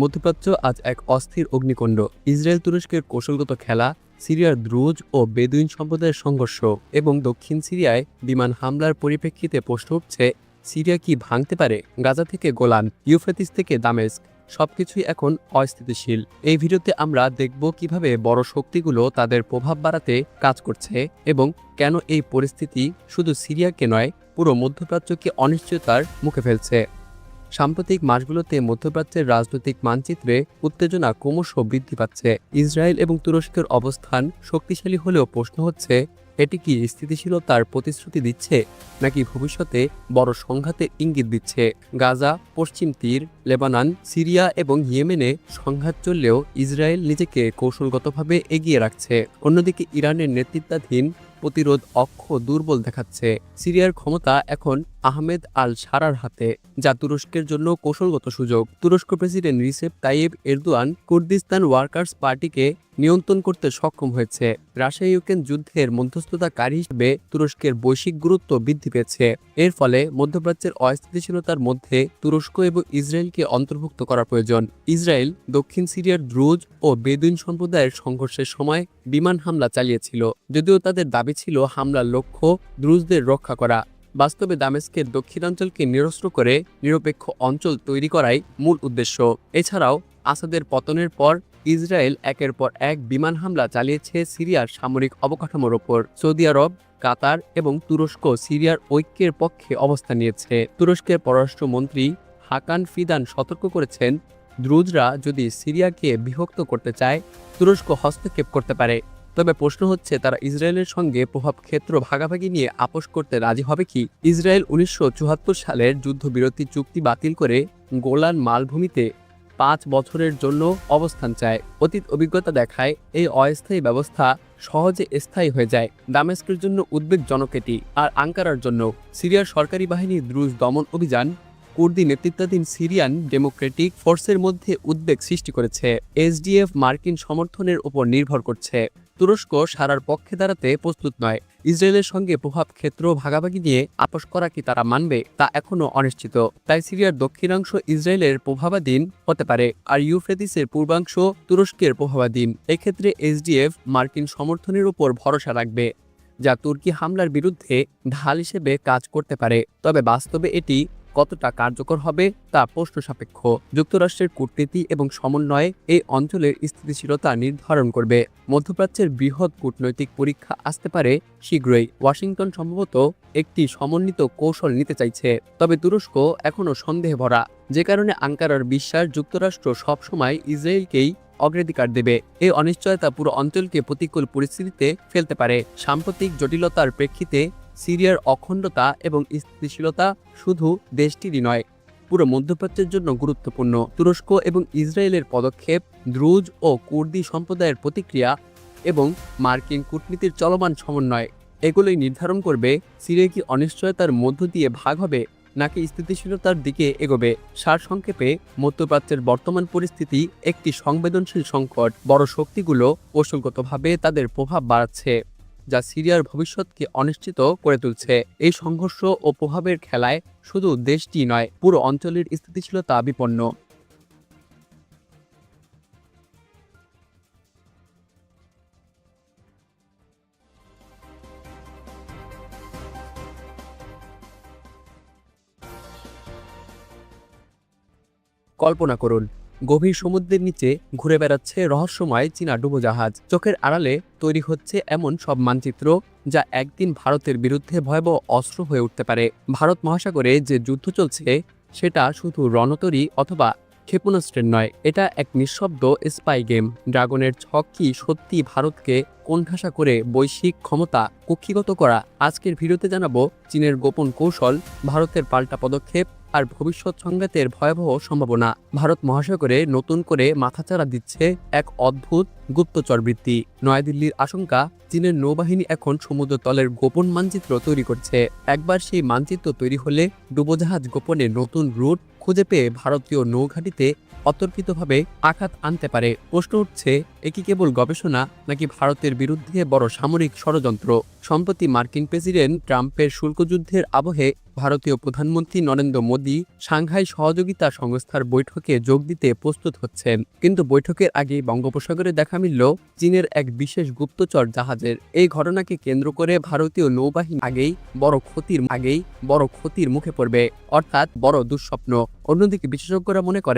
মধ্যপ্রাচ্য আজ এক অস্থির অগ্নিকুণ্ড। ইসরায়েল তুরস্কের কৌশলগত খেলা, সিরিয়ার দ্রুজ ও বেদুইন সম্প্রদায়ের সংঘর্ষ এবং দক্ষিণ সিরিয়ায় বিমান হামলার পরিপ্রেক্ষিতে প্রশ্ন উঠছে, সিরিয়া কি ভাঙতে পারে? গাজা থেকে গোলান ইউফ্রেতিস থেকে দামেস্ক, সবকিছুই এখন অস্থিতিশীল। এই ভিডিওতে আমরা দেখব কীভাবে বড় শক্তিগুলো তাদের প্রভাব বাড়াতে কাজ করছে এবং কেন এই পরিস্থিতি শুধু সিরিয়াকে নয়, পুরো মধ্যপ্রাচ্যকে অনিশ্চয়তার মুখে ফেলছে। সাম্প্রতিক মাসগুলোতে মধ্যপ্রাচ্যের রাজনৈতিক মানচিত্রে উত্তেজনা ক্রমশ বৃদ্ধি পাচ্ছে। ইসরায়েল এবং তুরস্কের অবস্থান শক্তিশালী হলেও প্রশ্ন হচ্ছে, এটি কি স্থিতিশীলতার প্রতিশ্রুতি দিচ্ছে, নাকি ভবিষ্যতে বড় সংঘাতের ইঙ্গিত দিচ্ছে? গাজা, পশ্চিম তীর, লেবানন, সিরিয়া এবং ইয়েমেনে সংঘাত চললেও ইসরায়েল নিজেকে কৌশলগতভাবে এগিয়ে রাখছে। অন্যদিকে ইরানের নেতৃত্বাধীন প্রতিরোধ অক্ষ দুর্বল দেখাচ্ছে। সিরিয়ার ক্ষমতা এখন আহমেদ আল সারার হাতে, যা তুরস্কের জন্য কৌশলগত সুযোগ। তুরস্ক president Recep Tayyip Erdogan Kurdistan workers পার্টিকে নিয়ন্ত্রণ করতে সক্ষম হয়েছে। রাশিয়া ইউক্রেন যুদ্ধের মধ্যস্থতাকারী হিসেবে তুরস্কের বৈশ্বিক গুরুত্ব বৃদ্ধি পেয়েছে। এর ফলে মধ্যপ্রাচ্যের অস্থিতিশীলতার মধ্যে তুরস্ক এবং ইসরায়েলকে অন্তর্ভুক্ত করা প্রয়োজন। ইসরায়েল দক্ষিণ সিরিয়ার দ্রুজ ও বেদুইন সম্প্রদায়ের সংঘর্ষের সময় বিমান হামলা চালিয়েছিল, যদিও তাদের দাবি ছিল হামলার লক্ষ্য দ্রুজদের রক্ষা করা। বাস্তবে দামেস্কের দক্ষিণাঞ্চলকে নিরস্ত্র করে নিরপেক্ষ অঞ্চল তৈরি করাই মূল উদ্দেশ্য। এছাড়াও, আসাদের পতনের পর ইসরায়েল একের পর এক বিমান হামলা চালিয়েছে সিরিয়ার সামরিক অবকাঠামোর ওপর। সৌদি আরব, কাতার এবং তুরস্ক সিরিয়ার ঐক্যের পক্ষে অবস্থান নিয়েছে। তুরস্কের পররাষ্ট্রমন্ত্রী হাকান ফিদান সতর্ক করেছেন দ্রুজরা যদি সিরিয়াকে বিভক্ত করতে চায়, তুরস্ক হস্তক্ষেপ করতে পারে। তবে প্রশ্ন হচ্ছে, তারা ইসরায়েলের সঙ্গে প্রভাব ক্ষেত্র ভাগাভাগি নিয়ে আপোষ করতে রাজি হবে কি? ইসরায়েল উনিশশো চুয়াত্তর সালের যুদ্ধবিরতি চুক্তি বাতিল করে গোলান মালভূমিতে পাঁচ বছরের জন্য অবস্থান চায়। অতীত অভিজ্ঞতা দেখায় এই অস্থায়ী ব্যবস্থা সহজে স্থায়ী হয়ে যায়। দামেস্কের জন্য উদ্বেগজনক এটি। আর আঙ্কারার জন্য, সিরিয়ার সরকারি বাহিনীর দ্রুজ দমন অভিযান কুর্দি নেতৃত্বাধীন সিরিয়ান ডেমোক্রেটিক ফোর্সের মধ্যে উদ্বেগ সৃষ্টি করেছে। এসডিএফ মার্কিন সমর্থনের উপর নির্ভর করছে। তুরস্ক সারার পক্ষে দাঁড়াতে প্রস্তুত নয়। ইসরায়েলের সঙ্গে প্রভাব ক্ষেত্র ভাগাভাগি নিয়ে আপোষ করা কি তারা মানবে, তা এখনও অনিশ্চিত। তাই সিরিয়ার দক্ষিণাংশ ইসরায়েলের প্রভাবাধীন হতে পারে, আর ইউফ্রেটিসের পূর্বাংশ তুরস্কের প্রভাবাধীন। এক্ষেত্রে এসডিএফ মার্কিন সমর্থনের উপর ভরসা রাখবে, যা তুর্কি হামলার বিরুদ্ধে ঢাল হিসেবে কাজ করতে পারে। তবে বাস্তবে এটি কতটা কার্যকর হবে তা প্রশ্ন সাপেক্ষ। যুক্তরাষ্ট্রের কূটনীতি এবং সমন্বয়ে এই অঞ্চলের স্থিতিশীলতা নির্ধারণ করবে। মধ্যপ্রাচ্যের বৃহৎ কূটনৈতিক পরীক্ষা আসতে পারে শীঘ্রই। ওয়াশিংটন সম্ভবত একটি সমন্বিত কৌশল নিতে চাইছে। তবে তুরস্ক এখনও সন্দেহে ভরা। যে কারণে আঙ্কারার বিশ্বাস যুক্তরাষ্ট্র সবসময় ইসরায়েলকেই অগ্রাধিকার দেবে। এই অনিশ্চয়তা পুরো অঞ্চলকে প্রতিকূল পরিস্থিতিতে ফেলতে পারে। সাম্প্রতিক জটিলতার প্রেক্ষিতে সিরিয়ার অখণ্ডতা এবং স্থিতিশীলতা শুধু দেশটিরই নয়, পুরো মধ্যপ্রাচ্যের জন্য গুরুত্বপূর্ণ। তুরস্ক এবং ইসরায়েলের পদক্ষেপ, দ্রুজ ও কুর্দি সম্প্রদায়ের প্রতিক্রিয়া এবং মার্কিন কূটনীতির চলমান সমন্বয়, এগুলোই নির্ধারণ করবে সিরিয়া কি অনিশ্চয়তার মধ্য দিয়ে ভাগ হবে নাকি স্থিতিশীলতার দিকে এগোবে। সারসংক্ষেপে মধ্যপ্রাচ্যের বর্তমান পরিস্থিতি একটি সংবেদনশীল সংকট। বড় শক্তিগুলো কৌশলগতভাবে তাদের প্রভাব বাড়াচ্ছে। যা সিরিয়ার ভবিষ্যৎকে অনিশ্চিত করে তুলছে। এই সংঘর্ষ ও প্রভাবের খেলায় শুধু দেশটি নয়, পুরো অঞ্চলের স্থিতিশীলতা বিপন্ন। কল্পনা করুন গভীর সমুদ্রের নিচে ঘুরে বেড়াচ্ছে রহস্যময় চীনা ডুবোজাহাজ। চোখের আড়ালে তৈরি হচ্ছে এমন সব মানচিত্র যা একদিন ভারতের বিরুদ্ধে ভয়াবহ অস্ত্র হয়ে উঠতে পারে। ভারত মহাসাগরে যে যুদ্ধ চলছে, সেটা শুধু রণতরী অথবা ক্ষেপণাস্ত্রের নয়, এটা এক নিঃশব্দ স্পাই গেম ড্রাগনের ছক কি সত্যি ভারতকে কোণঠাসা করে বৈশ্বিক ক্ষমতা কক্ষিগত করা? আজকের ভিডিওতে জানাব চীনের গোপন কৌশল, ভারতের পাল্টা পদক্ষেপ আর ভবিষ্যৎ সংঘাতের ভয়াবহ সম্ভাবনা। ভারত মহাসাগরে নতুন করে মাথাচাড়া দিচ্ছে এক অদ্ভুত গুপ্তচর বৃত্তি। নয়াদিল্লির আশঙ্কা, চীনের নৌবাহিনী এখন সমুদ্র তলের গোপন মানচিত্র তৈরি করছে। একবার সেই মানচিত্র তৈরি হলে ডুবোজাহাজ গোপনে নতুন রুট খুঁজে পেয়ে ভারতীয় নৌঘাটিতে অতর্কিতভাবে আঘাত আনতে পারে। প্রশ্ন উঠছে, এ কি কেবল গবেষণা নাকি ভারতের বিরুদ্ধে বড় সামরিক ষড়যন্ত্র? সম্প্রতি মার্কিন প্রেসিডেন্ট ট্রাম্পের শুল্কযুদ্ধের আবহে ভারতীয় প্রধানমন্ত্রী নরেন্দ্র মোদী সাংহাই সহযোগিতা সংস্থার বৈঠকে যোগ দিতে প্রস্তুত হচ্ছেন। কিন্তু বৈঠকের আগে বঙ্গোপসাগরে দেখা মিলল চীনের এক বিশেষ গুপ্তচর জাহাজের। এই ঘটনাকে কেন্দ্র করে ভারতীয় নৌবাহিনী আগেই বড় ক্ষতির, আগেই বড় ক্ষতির মুখে পড়বে, অর্থাৎ বড় দুঃস্বপ্ন। অন্যদিকে বিশেষজ্ঞরা মনে করে